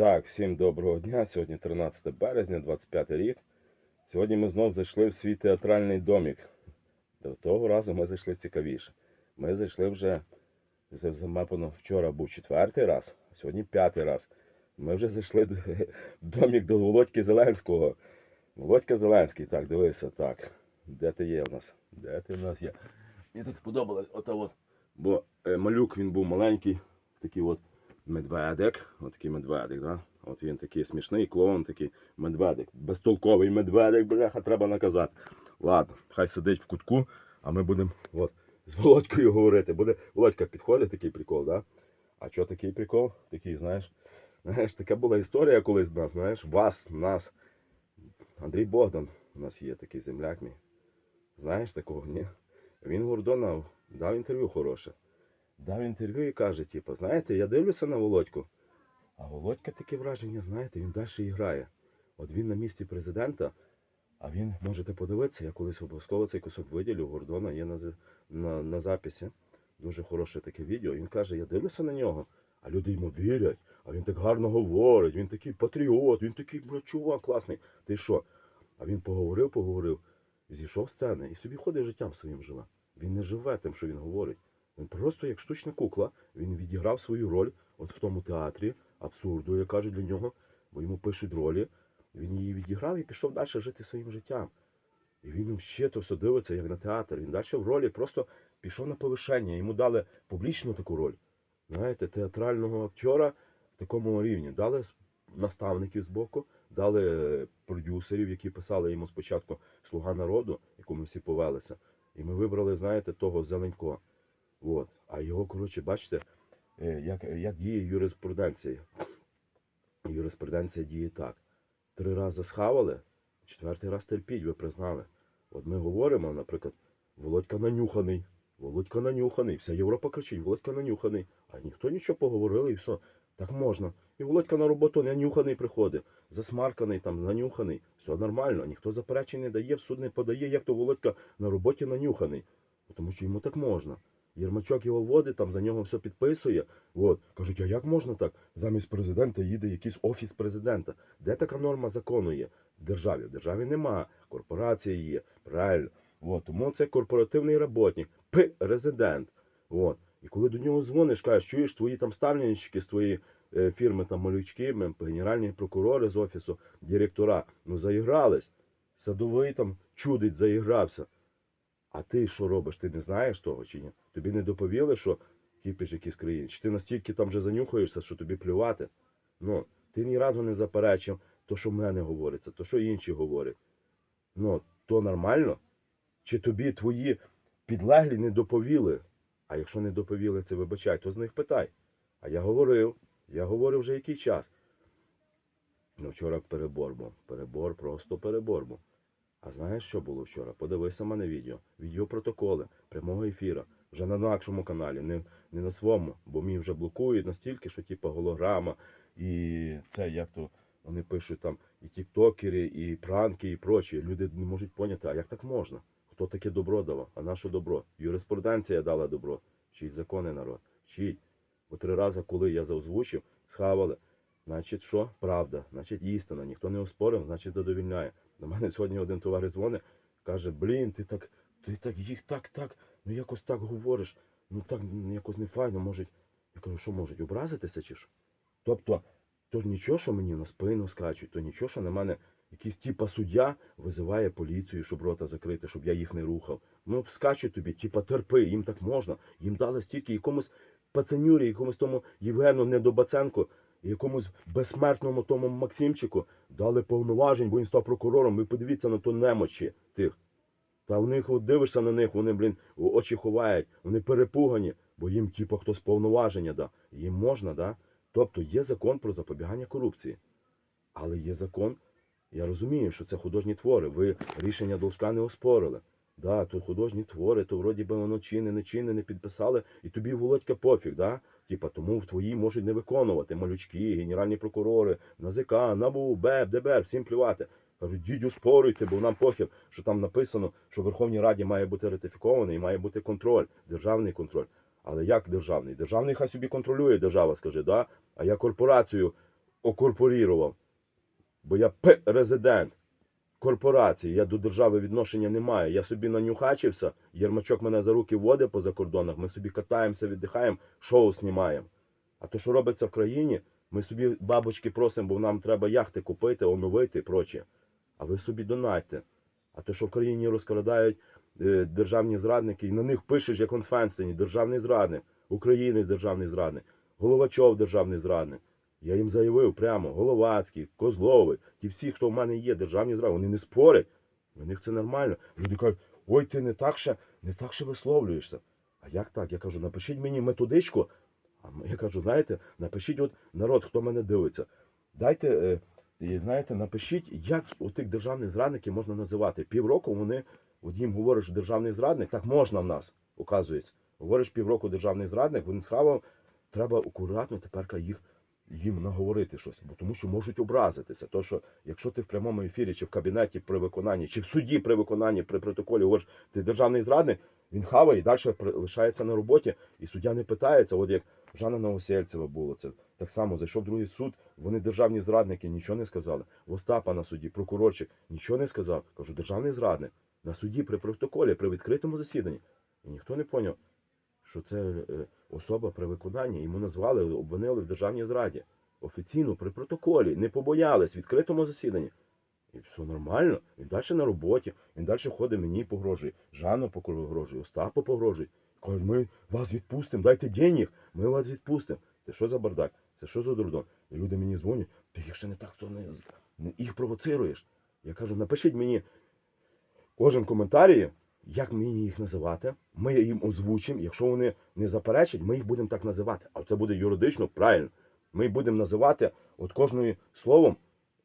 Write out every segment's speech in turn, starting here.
Так, всім доброго дня. Сьогодні 13 березня, 25 рік. Сьогодні ми знов зайшли в свій театральний домік. До того разу ми зайшли цікавіше. Ми зайшли вже за- замапано вчора був четвертий раз, а сьогодні п'ятий раз. Ми вже зайшли в домік до Володьки Зеленського. Володька Зеленський, так, дивися, так. Де ти є в нас? Де ти в нас є? Мені так сподобалось ота от. Бо е, малюк він був маленький, такий от медведик. От такий медведик, да? От він такий смішний, клоун такий медведик. Безтолковий медведик, бляха, треба наказати. Ладно, хай сидить в кутку, а ми будемо от, з Володькою говорити. Буде Володька підходить, такий прикол, да? А що такий прикол? Такий, знаєш, знаєш, така була історія колись в нас, знаєш, вас, нас. Андрій Богдан у нас є такий земляк мій. Знаєш такого, ні? Він Гордона дав інтерв'ю хороше. Дав інтерв'ю і каже, типу, знаєте, я дивлюся на Володьку, а Володька таке враження, знаєте, він далі грає. От він на місці президента, а він, можете подивитися, я колись обов'язково цей кусок виділю, Гордона є на, на, на записі. Дуже хороше таке відео. Він каже, я дивлюся на нього, а люди йому вірять, а він так гарно говорить, він такий патріот, він такий, бля, чувак класний. Ти що? А він поговорив, поговорив, зійшов з сцени і собі ходить життям своїм живе. Він не живе тим, що він говорить. Він просто як штучна кукла, він відіграв свою роль от в тому театрі, абсурду, як кажуть для нього, бо йому пишуть ролі. Він її відіграв і пішов далі жити своїм життям. І він ще то все дивиться, як на театр. Він далі в ролі просто пішов на повишення. Йому дали публічну таку роль. Знаєте, театрального актера в такому рівні. Дали наставників з боку, дали е, продюсерів, які писали йому спочатку Слуга народу, яку ми всі повелися. І ми вибрали, знаєте, того Зеленько. От. А його, коротше, бачите, е, як, як діє юриспруденція. Юриспруденція діє так. Три рази схавали, четвертий раз терпіть, ви признали. От ми говоримо, наприклад, Володька нанюханий, Володька нанюханий, вся Європа кричить, Володька нанюханий. А ніхто нічого поговорили і все. Так можна. І Володька на роботу нанюханий приходить, засмарканий, там, нанюханий. Все нормально, ніхто заперечень не дає, в суд не подає, як то Володька на роботі нанюханий. Тому що йому так можна. Єрмачок його водить, там за нього все підписує. От. Кажуть, а як можна так? Замість президента їде якийсь офіс президента. Де така норма закону є? В державі. В державі нема. Корпорація є. Правильно. От. Тому це корпоративний роботник. П-резидент. От. І коли до нього дзвониш, кажеш, чуєш твої там ставленнички з твоєї е, фірми, там малючки, генеральні прокурори з офісу, директора, ну заігрались. Садовий там чудить, заігрався. А ти що робиш? Ти не знаєш того чи ні? Тобі не доповіли, що кіпіш якийсь країн? Чи ти настільки там вже занюхаєшся, що тобі плювати? Ну, ти ні разу не заперечив то, що в мене говориться, то, що інші говорять. Ну, то нормально? Чи тобі твої підлеглі не доповіли? А якщо не доповіли це, вибачай, то з них питай. А я говорив, я говорив вже який час. Ну, вчора перебор був. Перебор, просто перебор був. А знаєш, що було вчора? Подивися мене відео. Відеопротоколи прямого ефіру. Вже на нашому каналі, не, не на своєму, бо мій вже блокують настільки, що типу голограма, і це як то вони пишуть там і тіктокери, і пранки, і прочі. Люди не можуть поняти, а як так можна? Хто таке добро давав? А наше добро? Юриспруденція дала добро. Вчить закони народ. Вчить. Бо три рази, коли я заозвучив, схавали. Значить, що? Правда, значить істина. Ніхто не оспорив, значить задовільняє. До мене сьогодні один товариш дзвонить, каже, блін, ти так, ти так їх так, так, ну якось так говориш, ну так якось не файно, можуть. Я кажу, що можуть, образитися чи що? Тобто, то нічого, що мені на спину скачуть, то нічого, що на мене якийсь типа суддя визиває поліцію, щоб рота закрити, щоб я їх не рухав. Ну, скачуть тобі, типа терпи, їм так можна. Їм дали стільки якомусь пацанюрі, якомусь тому Євгену Недобаценко, якомусь безсмертному тому Максимчику дали повноважень, бо він став прокурором. Ви подивіться на то немочі тих. Та в них от дивишся на них, вони, блін, очі ховають, вони перепугані, бо їм, типу, хтось повноваження дав. Їм можна, да? Тобто є закон про запобігання корупції. Але є закон, я розумію, що це художні твори. Ви рішення Должка не оспорили. Да, то художні твори, то вроді би воно чинне, не чинне, не підписали, і тобі Володька пофіг, да? Типа, тому в твої можуть не виконувати малючки, генеральні прокурори, НАЗК, НАБУ, БЕП, ДБР, всім плювати. Кажуть, дідю спорюйте, бо нам похер, що там написано, що в Верховній Раді має бути ратифікований, і має бути контроль, державний контроль. Але як державний? Державний хай собі контролює держава, скаже, да? А я корпорацію окорпорірував. Бо я президент корпорації, я до держави відношення не маю. Я собі нанюхачився, Єрмачок мене за руки водить по закордонах, ми собі катаємося, віддихаємо, шоу знімаємо. А то, що робиться в країні, ми собі бабочки просимо, бо нам треба яхти купити, оновити і проче. А ви собі донатьте. А то, що в країні розкрадають е, державні зрадники, і на них пишеш, як он Фенстені, державний зрадник, українець державний зрадник, Головачов державний зрадник. Я їм заявив прямо, Головацький, Козловий, ті всі, хто в мене є, державні зрадники, вони не спорять. Для них це нормально. Люди кажуть, ой, ти не так ще, не так ще висловлюєшся. А як так? Я кажу, напишіть мені методичку. А я кажу, знаєте, напишіть от народ, хто мене дивиться. Дайте, е, і, знаєте, напишіть, як у тих державних зрадників можна називати. Півроку вони, їм говориш державний зрадник, так можна в нас, оказується. Говориш півроку державний зрадник, він справа, треба акуратно тепер їх їм наговорити щось, бо тому що можуть образитися. То, що якщо ти в прямому ефірі, чи в кабінеті при виконанні, чи в суді при виконанні, при протоколі, говориш, ти державний зрадник, він хаває і далі лишається на роботі, і суддя не питається. От як Жанна Новосельцева було це. Так само зайшов другий суд, вони державні зрадники, нічого не сказали. Остапа на суді, прокурорчик, нічого не сказав. Кажу, державний зрадник. На суді при протоколі, при відкритому засіданні. І ніхто не поняв, що це е, особа при виконанні. Йому назвали, обвинили в державній зраді. Офіційно при протоколі, не побоялись відкритому засіданні. І все нормально. Він далі на роботі, він далі ходить, мені погрожує. Жанну погрожує, Остапу погрожує. Кажуть, ми вас відпустимо, дайте денег, ми вас відпустимо. Це що за бардак? Це що за дурдом? І люди мені дзвонять, ти їх ще не так, то не, не їх провоцируєш. Я кажу, напишіть мені кожен коментарі, як мені їх називати. Ми їм озвучимо. Якщо вони не заперечать, ми їх будемо так називати. А це буде юридично правильно. Ми будемо називати от кожною словом.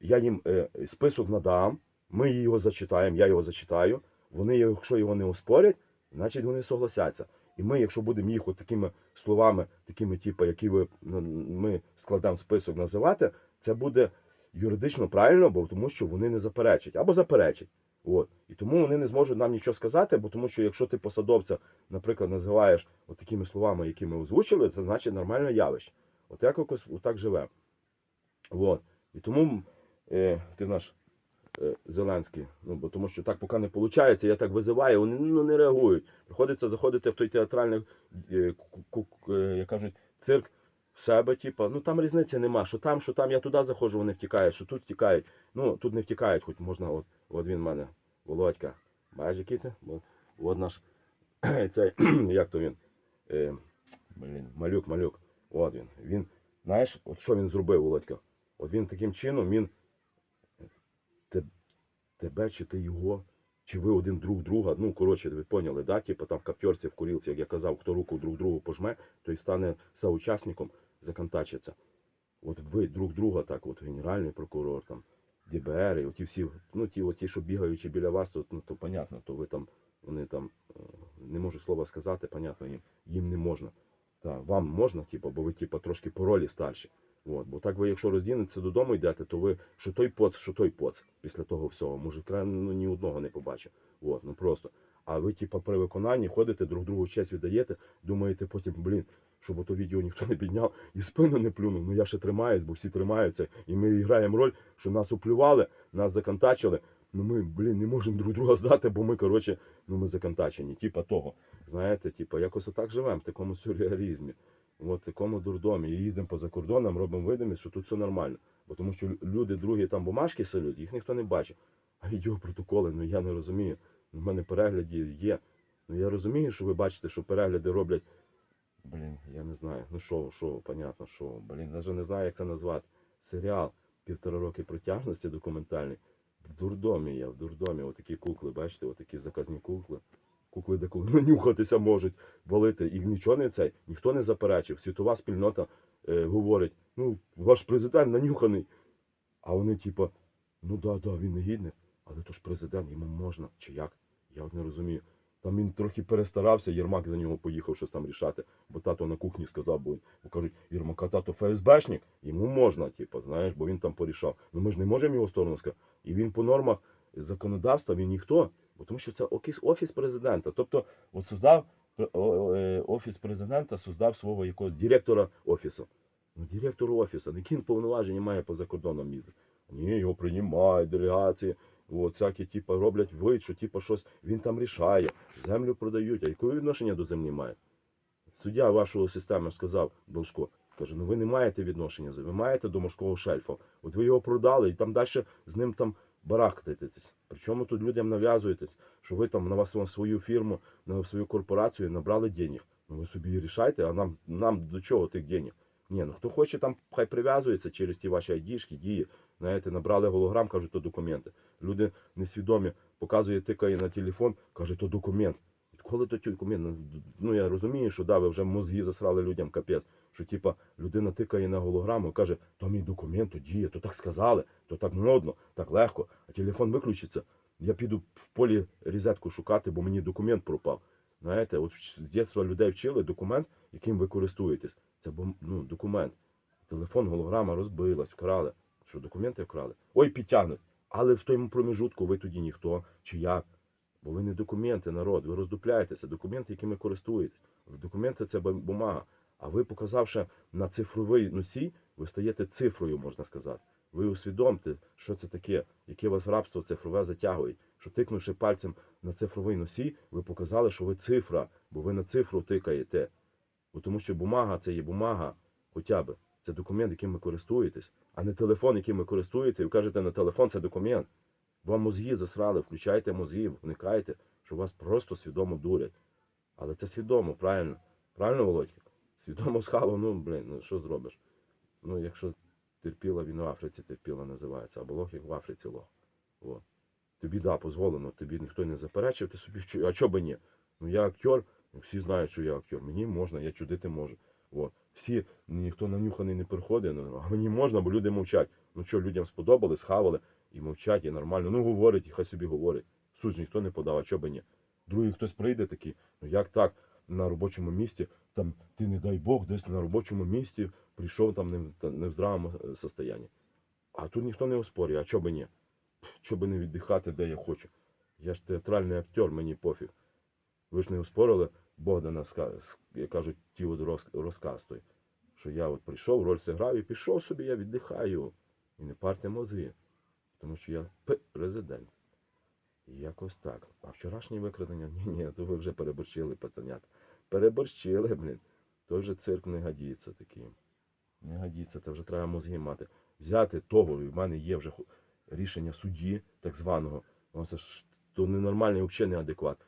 Я їм е, список надам, ми його зачитаємо, я його зачитаю. Вони, якщо його не оспорять, значить вони согласяться. І ми, якщо будемо їх от такими словами, такими, типу, які ви ну, ми складемо список називати, це буде юридично правильно, бо тому що вони не заперечать або заперечать. От. І тому вони не зможуть нам нічого сказати, бо тому що якщо ти посадовця, наприклад, називаєш от такими словами, які ми озвучили, це значить нормальне явище. От як якось так живе. От. І тому е, ти наш Зеленський, ну, бо тому що так поки не виходить, я так визиваю, вони ну, не реагують. Приходиться заходити в той театральний, е, е, як кажуть, цирк в себе, типу, ну там різниці нема, що там, що там, я туди заходжу, вони втікають, що тут втікають. Ну, тут не втікають, хоч можна, от, от він в мене, Володька. Бачиш, який ти? От, наш, цей, як то він, е, блін, малюк, малюк, от він. Він, знаєш, от що він зробив, Володька? От він таким чином, він тебе чи ти його, чи ви один друг друга, ну, коротше, ви поняли, да? Типу там в каптерці, в курілці, як я казав, хто руку друг другу пожме, той стане соучасником, законтачиться. От ви друг друга, так, от генеральний прокурор, там, ДБР, і оті всі, ну, ті, оті, що бігаючи біля вас, то, ну, то понятно, то ви там, вони там, е, не можу слова сказати, понятно, їм, їм не можна. Та, вам можна, типу, бо ви, типу, трошки по ролі старші. От, бо так ви, якщо роздінеться додому йдете, то ви що той поц, що той поц після того всього. Мужика ну, ні одного не побачив. От, ну просто. А ви, типа, при виконанні ходите, друг другу честь віддаєте, думаєте потім, блін, щоб ото відео ніхто не підняв і спину не плюнув. Ну я ще тримаюсь, бо всі тримаються. І ми граємо роль, що нас уплювали, нас законтачили. Ну ми, блін, не можемо друг друга здати, бо ми, коротше, ну ми законтачені. Типа того. Знаєте, типа, якось отак живемо, в такому сюрреалізмі. В такому дурдомі. І їздимо по закордонам, робимо видимість, що тут все нормально. Бо тому що люди другі там бумажки салють, їх ніхто не бачить. А відеопротоколи, ну я не розумію. У мене перегляді є. Ну я розумію, що ви бачите, що перегляди роблять. Блін, я не знаю. Ну що, що, понятно, що. Блін, навіть не знаю, як це назвати. Серіал півтора роки протяжності документальний. В дурдомі я, в дурдомі. Отакі кукли, бачите, отакі заказні кукли. Кукли деколи нанюхатися можуть, валити. І нічого не цей, ніхто не заперечив. Світова спільнота е, говорить, ну, ваш президент нанюханий. А вони, типа, ну да, да, він негідник, але то ж президент, йому можна, чи як? Я от не розумію. Там він трохи перестарався, Єрмак за нього поїхав щось там рішати, бо тато на кухні сказав, бо, кажуть, Єрмака тато ФСБшник, йому можна, типу, знаєш, бо він там порішав. Ну ми ж не можемо його сторону сказати. І він по нормах законодавства, він ніхто, бо тому що це окіс- офіс президента. Тобто, от создав е, е, офіс президента, создав свого якогось директора офісу. Ну, директор офісу, які він повноваження має по закордонам їздити? Ні, його приймають, делегації, от, всякі, типу, роблять вид, що типу, щось він там рішає, землю продають. А яке відношення до землі має? Суддя вашого системи сказав Должко, каже, ну ви не маєте відношення, ви маєте до морського шельфу. От ви його продали, і там далі з ним там барахтаєтесь. Причому тут людям нав'язуєтесь, що ви там на вас на свою фірму, на свою корпорацію набрали денег. Ну ви собі рішайте, а нам, нам до чого тих денег? Ні, ну хто хоче, там хай прив'язується через ті ваші айдішки, дії. Знаєте, набрали голограм, кажуть, то документи. Люди несвідомі, показує, тикає на телефон, каже, то документ. Коли то документ? Ну, я розумію, що да, ви вже мозги засрали людям капець. Що типа людина тикає на голограму і каже, то мій документ, то діє, то так сказали, то так модно, так легко, а телефон виключиться. Я піду в полі розетку шукати, бо мені документ пропав. Знаєте, от з дитинства людей вчили документ, яким ви користуєтесь. Це ну, документ. Телефон, голограма розбилась, вкрали. Що документи вкрали? Ой, підтягнуть. Але в тому проміжутку ви тоді ніхто чи як. Бо ви не документи, народ, ви роздупляєтеся, документи, якими користуєтесь. Документи це бумага. А ви, показавши на цифровий носій, ви стаєте цифрою, можна сказати. Ви усвідомте, що це таке, яке вас рабство цифрове затягує. Що тикнувши пальцем на цифровий носій, ви показали, що ви цифра, бо ви на цифру тикаєте. Бо тому що бумага це є бумага, хоча б. Це документ, яким ви користуєтесь, а не телефон, яким ви користуєте, і ви кажете, на телефон це документ. Вам мозги засрали, включайте мозги, вникайте, що вас просто свідомо дурять. Але це свідомо, правильно. Правильно, Володька? Свідомо схало, ну, блін, ну що зробиш? Ну, якщо терпіла він в Африці, терпіла називається, або лох як в Африці лох. От. Тобі да, дозволено, тобі ніхто не заперечив, ти собі а чого би ні? Ну я актер, всі знають, що я актер. Мені можна, я чудити можу. От. Всі, ніхто нанюханий не приходить, ну, а мені можна, бо люди мовчать. Ну що, людям сподобали, схавали і мовчать, і нормально. Ну говорять, і хай собі говорять. Суд ніхто не подав, а чого би ні. Другий хтось прийде такий, ну як так, на робочому місці, там ти, не дай Бог, десь на робочому місці прийшов там не, в- не в здравому е, состоянні. А тут ніхто не оспорює, а чого би ні? Чого би не віддихати, де я хочу. Я ж театральний актер, мені пофіг. Ви ж не оспорили Богдана, як кажуть, ті от розказ той, що я от прийшов, роль зіграв і пішов собі, я віддихаю. І не парте мозги. Тому що я президент. І якось так. А вчорашнє викрадення, ні, ні, то ви вже переборщили, пацанята. Переборщили, блін. То вже цирк не годиться такий. Не годиться, це вже треба мозги мати. Взяти того, і в мене є вже рішення судді, так званого. Це ж то ненормальний, взагалі неадекват.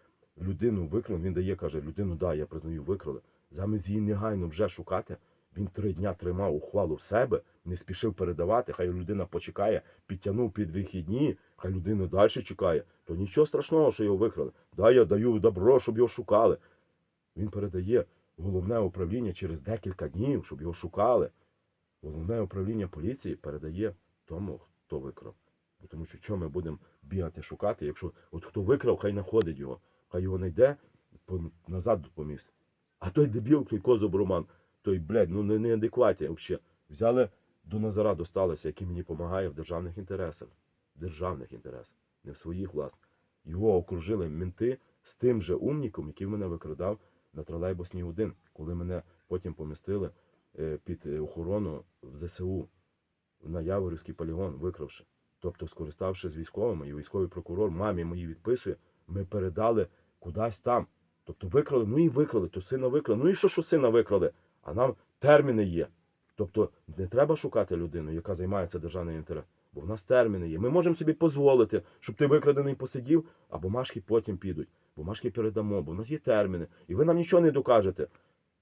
Людину викрав, він дає, каже, людину, да, я признаю, викрали. Замість її негайно вже шукати. Він три дня тримав ухвалу в себе, не спішив передавати, хай людина почекає, підтягнув під вихідні, хай людина далі чекає. То нічого страшного, що його викрали. Да, я даю добро, щоб його шукали. Він передає головне управління через декілька днів, щоб його шукали. Головне управління поліції передає тому, хто викрав. Тому що чого ми будемо бігати шукати, якщо от хто викрав, хай знаходить його, хай його знайде по, назад по місту. А той дебіл, той козуб Роман, той, блядь, ну не неадекваті взагалі. Взяли до Назара досталося, який мені допомагає в державних інтересах. В державних інтересах, не в своїх власних. Його окружили менти з тим же умніком, який мене викрадав на тролейбусній 1, коли мене потім помістили е, під е, охорону в ЗСУ на Яворівський полігон, викравши. Тобто, скориставшись з військовими, і військовий прокурор мамі моїй відписує, ми передали кудись там. Тобто викрали, ну і викрали, то сина викрали. Ну і що, що сина викрали? А нам терміни є. Тобто не треба шукати людину, яка займається державним інтересом. Бо в нас терміни є. Ми можемо собі дозволити, щоб ти викрадений посидів, а бумажки потім підуть. Бумажки передамо, бо в нас є терміни. І ви нам нічого не докажете.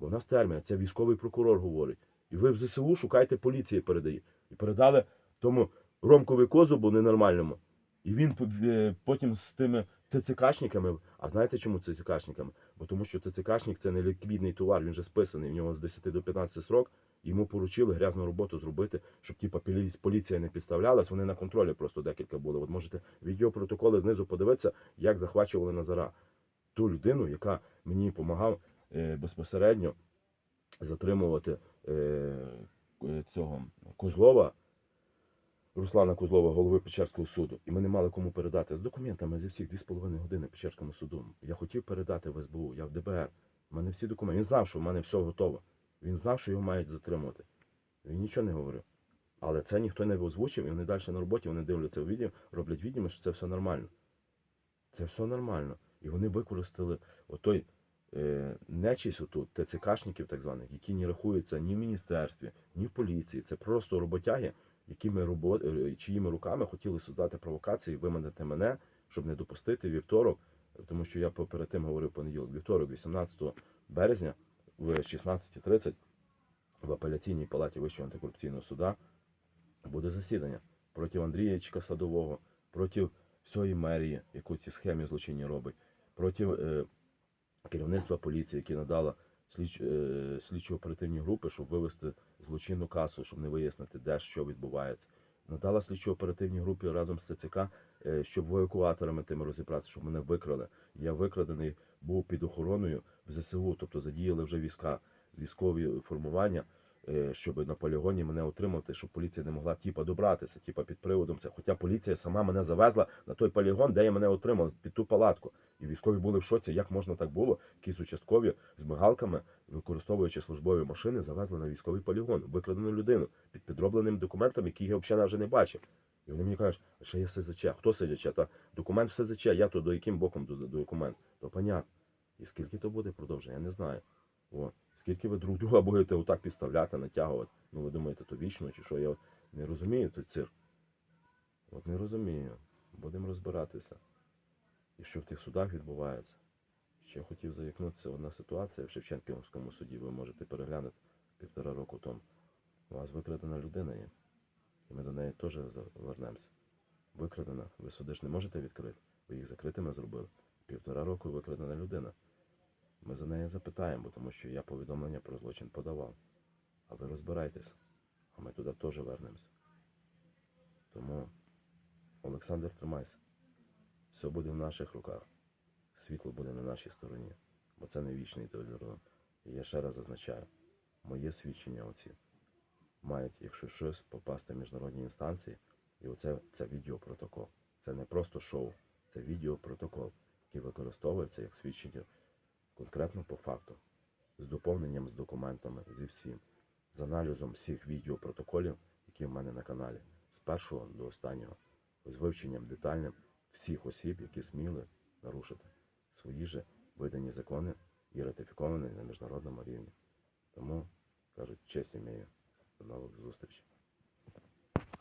Бо в нас терміни, це військовий прокурор говорить. І ви в ЗСУ шукаєте, поліції передає. І передали тому Ромкові Козубу ненормальному. І він е, потім з тими ТЦКшниками. А знаєте чому ТЦКшниками? Бо тому що ТЦКшник це не ліквідний товар, він вже списаний. В нього з 10 до 15 срок. Йому поручили грязну роботу зробити, щоб типа полі- поліція не підставлялась. Вони на контролі просто декілька були. От можете відеопротоколи знизу подивитися, як захвачували Назара. Ту людину, яка мені допомагав е, безпосередньо затримувати е, цього Козлова, Руслана Козлова, голови Печерського суду. І ми не мали кому передати з документами зі всіх 2,5 години Печерському суду. Я хотів передати в СБУ, я в ДБР. У мене всі документи. Він знав, що в мене все готово. Він знав, що його мають затримувати. Він нічого не говорив. Але це ніхто не озвучив, і вони далі на роботі, вони дивляться у відео, роблять відео, що це все нормально. Це все нормально. І вони використали отой е, нечість оту, ТЦКшників так званих, які не рахуються ні в міністерстві, ні в поліції. Це просто роботяги, якими робо... е, чиїми руками хотіли создати провокації, виманити мене, щоб не допустити вівторок, тому що я перед тим говорив понеділок, вівторок, 18 березня в 16.30 в апеляційній палаті Вищого антикорупційного суда буде засідання проти Андріячка Садового, проти всієї мерії, яку ці схеми злочинні робить, проти е, керівництва поліції, яке надало е, слідчо оперативні групи, щоб вивести злочинну касу, щоб не вияснити, де що відбувається. Надала слідчо оперативній групі разом з ЦЦК, е, щоб евакуаторами тими розібратися, щоб мене викрали. Я викрадений був під охороною в ЗСУ, тобто задіяли вже війська, військові формування, щоб на полігоні мене отримати, щоб поліція не могла тіпа добратися, тіпа під приводом це. Хоча поліція сама мене завезла на той полігон, де я мене отримав, під ту палатку. І військові були в шоці, як можна так було, якісь участкові з мигалками, використовуючи службові машини, завезли на військовий полігон, викрадену людину під підробленим документом, який я взагалі вже не бачив. І вони мені кажуть, а ще є СЗЧ. Хто СЗЧ? Та документ в СЗЧ, я то до яким боком до, до документ? То понятно. І скільки то буде продовження, я не знаю. О, скільки ви друг друга будете отак підставляти, натягувати. Ну ви думаєте, то вічно чи що? Я не розумію той цирк. От не розумію. Будемо розбиратися. І що в тих судах відбувається. Ще хотів заякнутися одна ситуація в Шевченківському суді, ви можете переглянути півтора року тому. У вас викрадена людина є. І ми до неї теж повернемося. Викрадена. Ви суди ж не можете відкрити. Ви їх закритими зробили. Півтора року викрадена людина. Ми за неї запитаємо, тому що я повідомлення про злочин подавав. А ви розбирайтеся. А ми туди теж вернемося. Тому, Олександр, тримайся. Все буде в наших руках. Світло буде на нашій стороні. Бо це не вічний толерон. І я ще раз зазначаю, моє свідчення оці мають, якщо щось, попасти в міжнародні інстанції. І оце це відеопротокол. Це не просто шоу, це відеопротокол, який використовується як свідчення конкретно по факту, з доповненням з документами, зі всім, з аналізом всіх відеопротоколів, які в мене на каналі, з першого до останнього, з вивченням детальним всіх осіб, які сміли нарушити свої же видані закони і ратифіковані на міжнародному рівні. Тому кажуть, честь імею. До нових зустрічей.